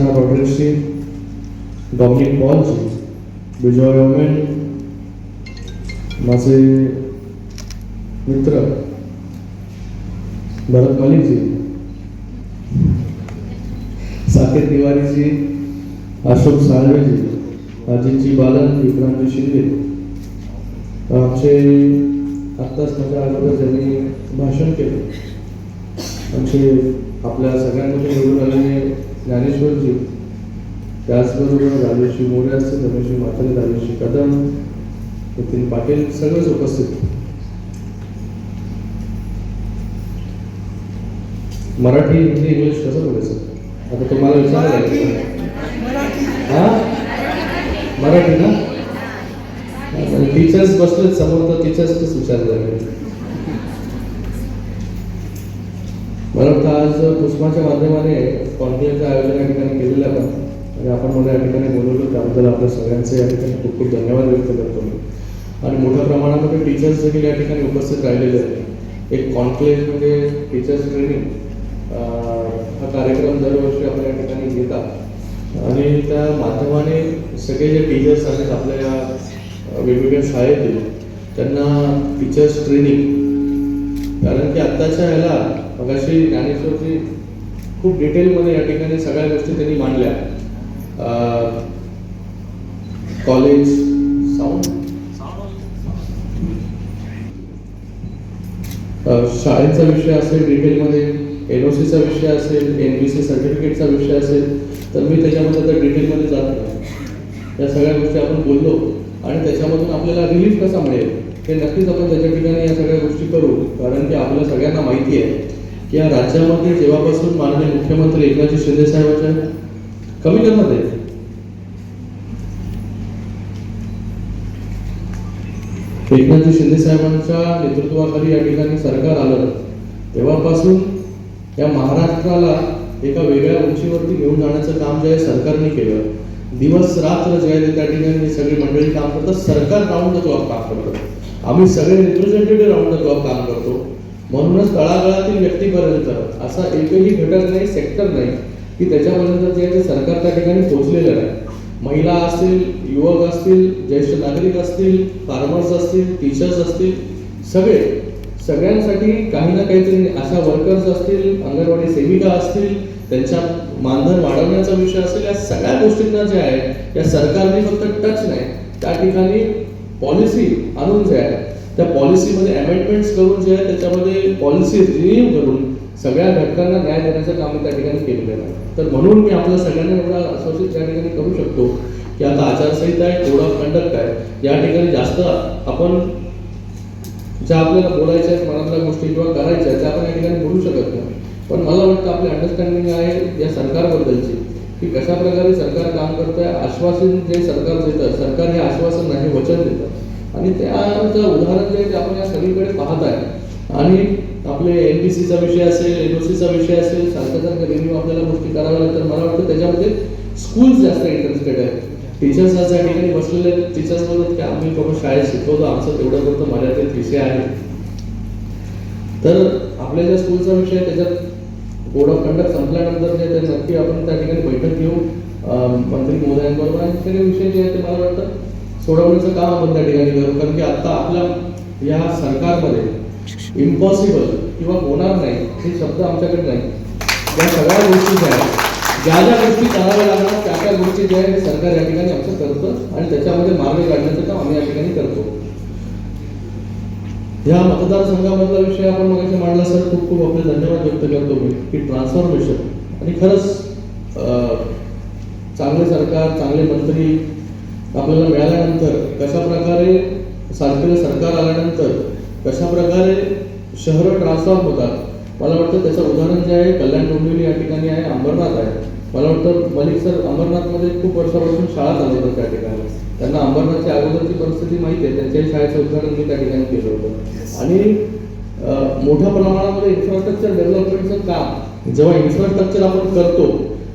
अर्चना रॉड्रिक्सजी डॉमिनिक पॉलजी विजय ओमेन माझे मित्र भरत मलिकजी साकेत तिवारीजी अशोक साळवेजी अजितजी बालन विक्रांतजी शिंदे आमचे आत्ताच माझ्या अगोदर ज्यांनी भाषण केलं आमचे आपल्या सगळ्यांमध्ये निवडून आलेले ज्ञानेश्वरजी त्याचबरोबर राजेश्री मोरे असतील रमेशजी म्हात्रे राजेश्री कदम नितीन पाटील सगळेच उपस्थित. मराठी हिंदी इंग्लिश कसं बोलायचं? आता तुम्हाला विचारायला लागेल. हा? मराठी ना? टीचर्स बसलेत समोर तर टीचर्सच विचारलं लागेल मला वाटतं आज पुष्पाच्या माध्यमाने कॉन्क्लेव्हचं आयोजन या ठिकाणी केलेलं आहे. आपण आणि आपण मला या ठिकाणी बोलवलं त्याबद्दल आपल्या सगळ्यांचे या ठिकाणी खूप खूप धन्यवाद व्यक्त करतो मी. आणि मोठ्या प्रमाणामध्ये टीचर्स देखील या ठिकाणी उपस्थित राहिलेले आहेत. एक कॉन्क्लेव्ह म्हणजे टीचर्स ट्रेनिंग हा कार्यक्रम दरवर्षी आपण या ठिकाणी घेतात आणि त्या माध्यमाने सगळे जे टीचर्स आहेत आपल्या या वेगवेगळ्या शाळेतील त्यांना टीचर्स ट्रेनिंग कारण की आत्ताच्या ह्याला मगाशी ज्ञानेश्वरजी खूप डिटेलमध्ये या ठिकाणी सगळ्या गोष्टी त्यांनी मांडल्या. College sound? शाळेचा विषय असेल डिटेलमध्ये एन ओ सीचा विषय असेल एन बी सी सर्टिफिकेटचा विषय असेल तर मी त्याच्यामध्ये आता डिटेलमध्ये जात नाही. या सगळ्या गोष्टी आपण बोललो आणि त्याच्यामधून आपल्याला रिलीफ कसा मिळेल हे नक्कीच आपण त्याच्या ठिकाणी या सगळ्या गोष्टी करू कारण की आपल्या सगळ्यांना माहिती आहे. की या राज्यामध्ये जेव्हापासून माननीय मुख्यमंत्री एकनाथ शिंदे साहेबांच्या कमी करण्यात आहे एकनाथजी शिंदे साहेबांच्या नेतृत्वाखाली या ठिकाणी सरकार आलं तेव्हापासून या महाराष्ट्राला एका वेगळ्या उंचीवरती घेऊन जाण्याचं काम जे आहे सरकारने केलं. दिवस रात्र जे आहे त्या ठिकाणी सगळी मंडळी काम करतात सरकार राऊंड द जॉब काम करतं. आम्ही सगळे रिप्रेझेंटेटिव्ह राऊंड द जॉब काम करतो. म्हणूनच तळागाळातील व्यक्तीपर्यंत असा एकही घटक नाही सेक्टर नाही की त्याच्यापर्यंत जे आहे ते सरकार त्या ठिकाणी पोहोचलेलं नाही. महिला असतील युवक असतील ज्येष्ठ नागरिक असतील फार्मर्स असतील टीचर्स असतील सगळे सगळ्यांसाठी काही ना काहीतरी अशा वर्कर्स असतील अंगणवाडी सेविका असतील त्यांच्या मानधन वाढवण्याचा विषय असेल या सगळ्या गोष्टींना जे आहे या सरकारने फक्त टच नाही. त्या ठिकाणी पॉलिसी आणून जे आहे त्या पॉलिसीमध्ये अमेंडमेंट्स करून जे आहे त्याच्यामध्ये पॉलिसी रिन्यू करून सगळ्या घटकांना न्याय देण्याचं काम त्या ठिकाणी केलेलं आहे. तर म्हणून मी आपल्या सगळ्यांना एवढा आश्वासित त्या ठिकाणी करू शकतो की आता आचारसंहिता आहे कोड ऑफ कंडक्ट आहे या ठिकाणी जास्त आपण ज्या आपल्याला बोलायच्या आहेत मनातल्या गोष्टी किंवा करायच्या त्या आपण या ठिकाणी बोलू शकत नाही. पण मला वाटतं आपली अंडरस्टँडिंग आहे या सरकारबद्दलची की कशा प्रकारे सरकार काम करतंय आश्वासन जे सरकार देतं सरकार हे आश्वासन नाही वचन देतं. आणि त्याचं उदाहरण जे आहे ते आपण या सगळीकडे पाहत आहे. आणि आपले एन बी सीचा विषय असेल एन ओ सीचा विषय असेल सारख्या सारख्या रिन्यू आपल्याला गोष्टी कराव्या लागतात. मला वाटतं त्याच्यामध्ये स्कूल्स जास्त इंटरेस्टेड आहेत. टीचर्स आज या ठिकाणी बसलेले टीचर्स बोलत की आम्ही बाबा शाळेत शिकवतो. आमचं तेवढं पुरतं मर्यादित विषय आहे. तर आपल्या ज्या स्कूलचा विषय आहे त्याच्यात कोड ऑफ कंडक्ट संपल्यानंतर जे ते नक्की आपण त्या ठिकाणी बैठक घेऊ. मंत्री महोदयांबरोबर. आणि सगळे विषय जे आहे ते मला वाटतं सोडवण्याचं काम आपण त्या ठिकाणी करू. कारण की आता आपल्या या सरकारमध्ये इम्पॉसिबल किंवा होणार नाही हे शब्द आमच्याकडे नाही. या सगळ्या गोष्टी ज्या आहेत ज्या ज्या गोष्टी कराव्या लागणार त्या त्या गोष्टी ज्या आहेत सरकार या ठिकाणी आमचं करतं आणि त्याच्यामध्ये मार्ग काढण्याचं काम आम्ही या ठिकाणी करतो. या मतदारसंघामधला विषय आपण मगाशी मांडला सर. खूप खूप आपले धन्यवाद व्यक्त करतो मी की ट्रान्सफॉर्मेशन आणि खरंच चांगले सरकार चांगले मंत्री आपल्याला मिळाल्यानंतर कशा प्रकारे सारखेलं सरकार आल्यानंतर कशा प्रकारे शहरं ट्रान्सफॉर्म होतात? मला वाटतं त्याचं उदाहरण जे आहे कल्याण डोंबिवली या ठिकाणी आहे अंबरनाथ आहे. मला वाटतं मलिक सर अंबरनाथमध्ये खूप वर्षापासून शाळा चालवतात त्या ठिकाणी. त्यांना अंबरनाथच्या अगोदरची परिस्थिती माहिती आहे. त्यांच्याही शाळेचं उद्घाटन मी त्या ठिकाणी केलं होतं. आणि मोठ्या प्रमाणामध्ये इन्फ्रास्ट्रक्चर डेव्हलपमेंटचं काम. जेव्हा इन्फ्रास्ट्रक्चर आपण करतो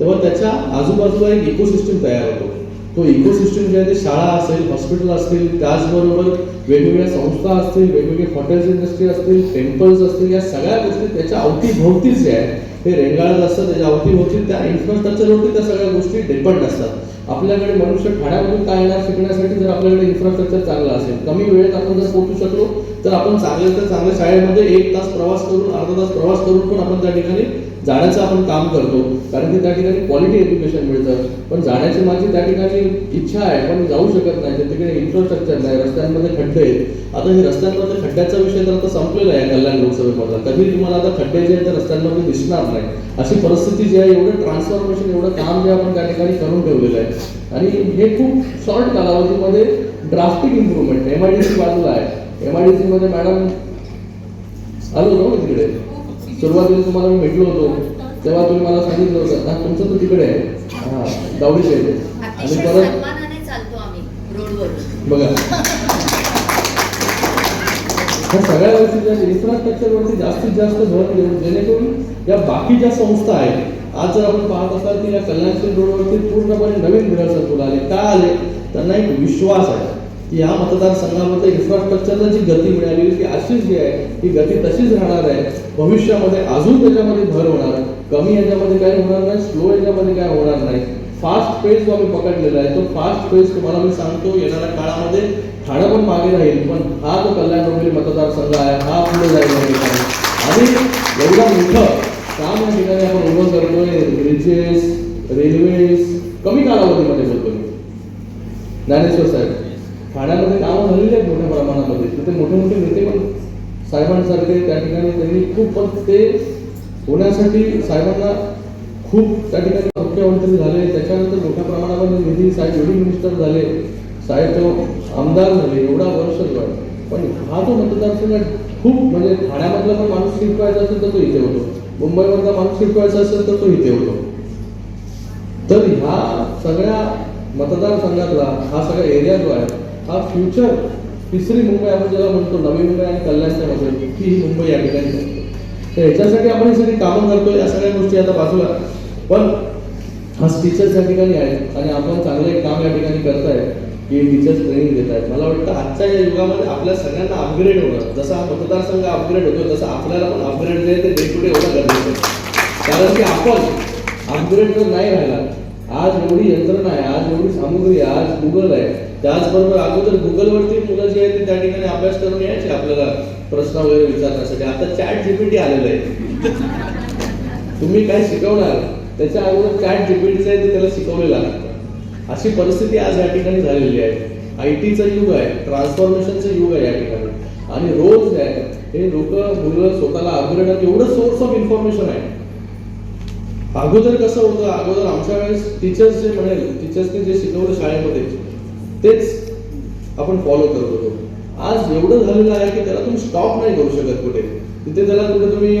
तेव्हा त्याच्या आजूबाजूला एक इकोसिस्टम तयार होतो. तो इकोसिस्टम जे आहे ते शाळा असेल हॉस्पिटल असतील त्याचबरोबर वेगवेगळ्या संस्था असतील वेगवेगळे हॉटेल्स इंडस्ट्री असतील टेम्पल्स असतील या सगळ्या गोष्टी त्याच्या अवतीभोवतीच जे आहे ते रेंगाळत असतात त्याच्या अवतीभोवती त्या इन्फ्रास्ट्रक्चरवरती त्या सगळ्या गोष्टी डिपेंड असतात. आपल्याकडे मनुष्य ठाण्यामधून काय येणार शिकण्यासाठी जर आपल्याकडे इन्फ्रास्ट्रक्चर चांगलं असेल कमी वेळेत आपण जर पोहोचू शकलो तर आपण चांगल्या तर चांगल्या शाळेमध्ये एक तास प्रवास करून अर्धा तास प्रवास करून पण आपण त्या ठिकाणी जाण्याचं आपण काम करतो. कारण की त्या ठिकाणी क्वालिटी एज्युकेशन मिळतं. पण जाण्याची माझी त्या ठिकाणी इच्छा आहे पण जाऊ शकत नाही. त्या ठिकाणी इन्फ्रास्ट्रक्चर नाही रस्त्यांमध्ये खड्डे आहेत. आता हे रस्त्यांमध्ये खड्ड्याचा विषय तर आता संपलेला आहे कल्याण लोकसभेमधला. कधी तुम्हाला आता खड्डे जे आहेत ते रस्त्यांमध्ये दिसणार नाही. अशी परिस्थिती जी आहे एवढं ट्रान्सफॉर्मेशन एवढं काम जे आपण त्या ठिकाणी करून ठेवलेलं आहे. आणि हे खूप शॉर्ट कालावधीमध्ये drastic improvement M I D C बाजूला आहे. एम आय डी सी मध्ये मॅडम आलो होतो ना तिकडे. सुरुवातीला तुम्हाला मी भेटलो होतो. तेव्हा तुम्ही मला सांगितलं होतं ना तुमचं तर तिकडे आहे. हा ते. आणि परत बघा. ह्या सगळ्या गोष्टी इन्फ्रास्ट्रक्चरवरती जास्तीत जास्त भर देऊन जेणेकरून या बाकीच्या संस्था आहेत आज जर आपण पाहत असाल की या कल्याणशील रोडवरती पूर्णपणे नवीन गृहसंकुल आले का आले? त्यांना एक विश्वास आहे की या मतदारसंघामध्ये इन्फ्रास्ट्रक्चरला जी गती मिळाली ती अशीच जी आहे ती गती तशीच राहणार आहे. भविष्यामध्ये अजून त्याच्यामध्ये भर होणार कमी याच्यामध्ये काय होणार नाही स्लो याच्यामध्ये काय होणार नाही. फास्ट पेस जो आम्ही पकडलेला आहे तो फास्ट पेस तुम्हाला मी सांगतो येणाऱ्या काळामध्ये ठाणं पण मागे राहील पण हा जो कल्याण डोंबिवली मतदारसंघ आहे हा पुढे जाईल आणि एवढा मोठं काम या ठिकाणी आपण उभं करतोय ब्रिजेस रेल्वेज कमी कालावधीमध्ये बोलतो मी. ज्ञानेश्वर साहेब ठाण्यामध्ये कामं झालेली आहेत मोठ्या प्रमाणामध्ये. तिथे मोठे मोठे नेते पण साहेबांसारखे त्या ठिकाणी त्यांनी खूप पण ते होण्यासाठी साहेबांना खूप त्या ठिकाणी मुख्यमंत्री झाले. त्याच्यानंतर मोठ्या प्रमाणामध्ये निधी साहेब एवढी मिनिस्टर झाले. साहेब तो आमदार झाले एवढा वर्ष झाला. पण हा जो मतदारसंघ खूप म्हणजे ठाण्यामधला पण माणूस शिकवायचा असेल तर तो इथे होतो. मुंबईमधला माणूस शिकवायचा असेल तर तो इथे होतो. तर ह्या सगळ्या मतदारसंघातला हा सगळा एरिया जो आहे हा फ्युचर तिसरी मुंबई आपण ज्याला म्हणतो नवी मुंबई आणि कल्याणच्या मध्ये ती ही मुंबई या ठिकाणी तर ह्याच्यासाठी आपण ही सगळी कामं करतोय या सगळ्या गोष्टी आता बाजूला. पण हा टीचर्स या ठिकाणी आहेत आणि आपण चांगलं एक काम या ठिकाणी करताय. की टीचर्स ट्रेनिंग देत आहेत. मला वाटतं आजच्या या युगामध्ये आपल्या सगळ्यांना अपग्रेड होणं जसा मतदारसंघ अपग्रेड होतो तसं आपल्याला पण अपग्रेड नाही ते डे टू डे होणं गरजेचं आहे. कारण की आपण अपग्रेड जर नाही राहिला आज एवढी यंत्रणा आहे आज एवढी सामुग्री आहे आज गुगल आहे त्याचबरोबर अगोदर गुगलवरती मुलं जी आहेत ते त्या ठिकाणी अभ्यास करून यायचे आपल्याला प्रश्न वगैरे विचारण्यासाठी. आता चॅट जीपीटी आलेलं आहे. तुम्ही काय शिकवणार? त्याच्या अगोदर चॅट जीपीटीचं आहे ते त्याला शिकवलेलं लागतं अशी परिस्थिती आज या ठिकाणी झालेली आहे. आय टीचं युग आहे ट्रान्सफॉर्मेशनचं युग आहे या ठिकाणी. आणि रोज जे आहे हे लोक मुलं स्वतःला अपग्रेड एवढं सोर्स ऑफ इन्फॉर्मेशन आहे. अगोदर कसं होतं अगोदर आमच्या वेळेस टीचर्स जे म्हणेल टीचर्सने जे शिकवलं शाळेमध्ये तेच आपण फॉलो करत होतो. आज एवढं झालेलं आहे की त्याला तुम्ही स्टॉप नाही करू शकत कुठे. तिथे त्याला कुठे तुम्ही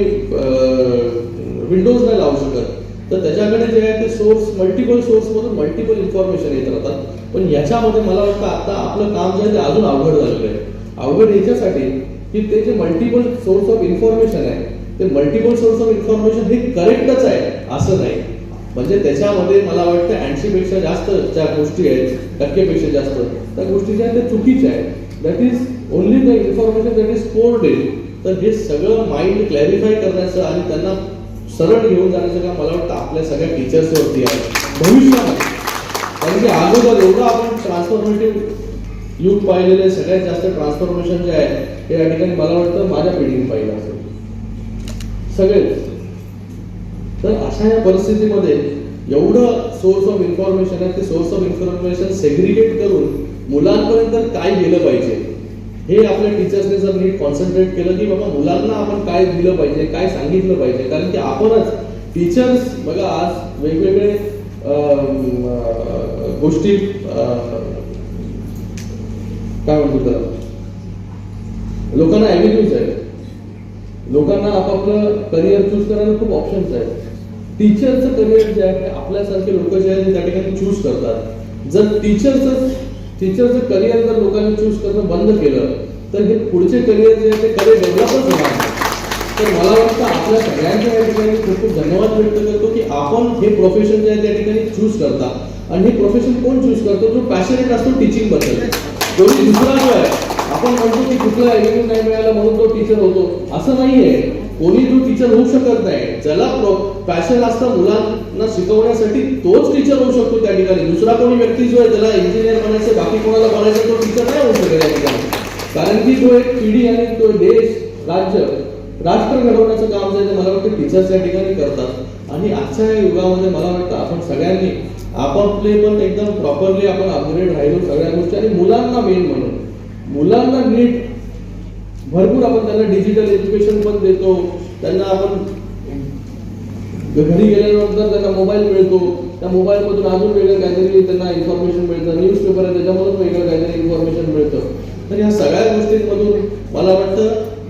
विंडोज नाही लावू शकत. तर त्याच्याकडे जे आहे ते सोर्स मल्टिपल सोर्समधून मल्टिपल इन्फॉर्मेशन येत राहतात. पण याच्यामध्ये मला वाटतं आता आपलं काम जे आहे ते अजून अवघड झालेलं आहे. अवघड याच्यासाठी की ते जे मल्टिपल सोर्स ऑफ इन्फॉर्मेशन आहे ते मल्टिपल सोर्स ऑफ इन्फॉर्मेशन हे करेक्टच आहे असं नाही. म्हणजे त्याच्यामध्ये मला वाटतं ऐंशीपेक्षा जास्त ज्या गोष्टी आहेत टक्केपेक्षा जास्त त्या गोष्टी ज्या आहेत त्या चुकीच्या आहेत. That is only the information that is foreign तर हे सगळं माइंड क्लॅरिफाय करण्याचं आणि त्यांना सरळ घेऊन जाण्याचं काम मला वाटतं आपल्या सगळ्या टीचर्सवरती आहे. भविष्यामध्ये कारण की अगोदर एवढं आपण ट्रान्सफॉर्मेटिव्ह युग पाहिलेले सगळ्यात जास्त ट्रान्सफॉर्मेशन जे आहे ते या ठिकाणी मला वाटतं माझ्या पिढीने पाहिलं असेल. सगळेच. तर अशा या परिस्थितीमध्ये एवढं सोर्स ऑफ इन्फॉर्मेशन आहे ते सोर्स ऑफ इन्फॉर्मेशन सेग्रिगेट करून मुलांपर्यंत काय गेलं पाहिजे? हे आपल्या टीचर्सने जर नीट कॉन्सन्ट्रेट केलं की बाबा मुलांना आपण काय दिलं पाहिजे काय सांगितलं पाहिजे? कारण की आपणच टीचर्स बघा आज वेगवेगळे गोष्टी काय म्हणतो त्याला? लोकांना ॲव्हेन्यूज आहेत. लोकांना आपापलं करिअर चूज करायला खूप ऑप्शन्स आहेत. टीचरचं करिअर जे आहे आपल्यासारखे लोक जे आहेत त्या ठिकाणी चूज करतात. जर टीचरचं टीचरचं करिअर जर लोकांनी चूज करणं बंद केलं तर हे पुढचे करिअर जे आहे ते करिअर डेव्हलपच होणार तर मला वाटतं आपल्या सगळ्यांच्या या ठिकाणी खूप खूप धन्यवाद व्यक्त करतो की आपण हे प्रोफेशन जे आहे त्या ठिकाणी चूज करता. आणि हे प्रोफेशन कोण चूज करतो? जो पॅशनेट असतो टीचिंगबद्दल. कोणी दुसरा जो आहे आपण म्हणतो की कुठला एलिमेंट नाही मिळाला म्हणून तो टीचर होतो. असं नाहीये. कोणी तो टीचर होऊ शकत नाही. ज्याला पॅशन असतं मुलांना शिकवण्यासाठी तोच टीचर होऊ शकतो त्या ठिकाणी. दुसरा कोणी व्यक्ती जो आहे त्याला इंजिनियर बनायचं बाकी कोणाला बनायचं तो टीचर नाही होऊ शकत या ठिकाणी. कारण की तो एक पिढी आणि तो देश राज्य राष्ट्र घडवण्याचं काम जे आहे ते मला वाटतं टीचर्स या ठिकाणी करतात. आणि आजच्या या युगामध्ये मला वाटतं आपण सगळ्यांनी आपापले पण एकदम प्रॉपरली आपण अपग्रेड राहिलो सगळ्या गोष्टी. आणि मुलांना मेन म्हणून. मुलांना नीट भरपूर आपण त्यांना डिजिटल एज्युकेशन पण देतो. त्यांना आपण घरी गेल्यानंतर त्यांना मोबाईल मिळतो. त्या मोबाईलमधून अजून वेगळं काहीतरी त्यांना इन्फॉर्मेशन मिळतं. न्यूज पेपर आहे त्याच्यामधून वेगळं काहीतरी इन्फॉर्मेशन मिळतं. तर ह्या सगळ्या गोष्टींमधून मला वाटतं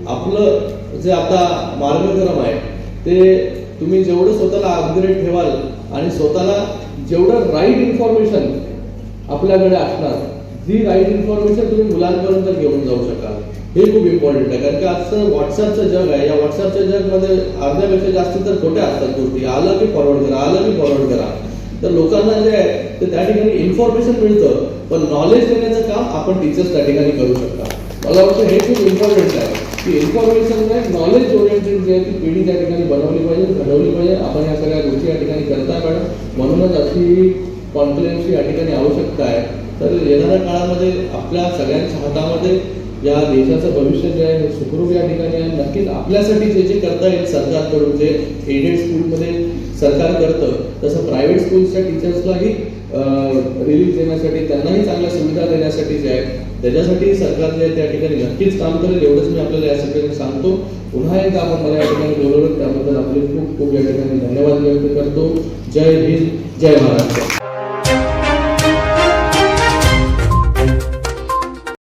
आपलं जे आता मार्गक्रम आहे ते तुम्ही जेवढं स्वतःला अपग्रेड ठेवाल आणि स्वतःला जेवढं राईट इन्फॉर्मेशन आपल्याकडे असणार जी राईट इन्फॉर्मेशन तुम्ही मुलांपर्यंत घेऊन जाऊ शकाल. हे खूप इम्पॉर्टंट आहे. कारण की आजचं व्हॉट्सअपचं जग आहे. या व्हॉट्सअपच्या जगमध्ये अर्ध्यापेक्षा जास्त तर खोट्या असतात गोष्टी. आलं की फॉरवर्ड करा आलं की फॉरवर्ड करा. तर लोकांना जे आहे ते त्या ठिकाणी इन्फॉर्मेशन मिळतं पण नॉलेज देण्याचं काम आपण टीचर्स त्या ठिकाणी करू शकता. मला वाटतं हे खूप इम्पॉर्टंट आहे. की इन्फॉर्मेशन नाही नॉलेज ओरिएंटेड जी आहे ती पिढी त्या ठिकाणी बनवली पाहिजे घडवली पाहिजे. आपण या सगळ्या गोष्टी या ठिकाणी करता कारण म्हणूनच अशी कॉन्फिडन्सची या ठिकाणी आवश्यकता आहे. तर येणाऱ्या काळामध्ये आपल्या सगळ्यांच्या हातामध्ये या देशाचं भविष्य जे आहे सुखरूप या ठिकाणी आहे. नक्कीच आपल्यासाठी जे जे करता येईल सरकारकडून जे एडेड स्कूलमध्ये सरकार करतं तसं प्रायव्हेट स्कूल्सच्या टीचर्सलाही रिलीफ देण्यासाठी त्यांनाही चांगल्या सुविधा देण्यासाठी जे आहे त्याच्यासाठी सरकार जे आहे त्या ठिकाणी नक्कीच काम करेल. एवढंच मी आपल्याला या ठिकाणी सांगतो. पुन्हा एकदा आपण मला या ठिकाणी बोलवलं त्याबद्दल आपले खूप खूप या ठिकाणी धन्यवाद व्यक्त करतो. जय हिंद जय महाराष्ट्र.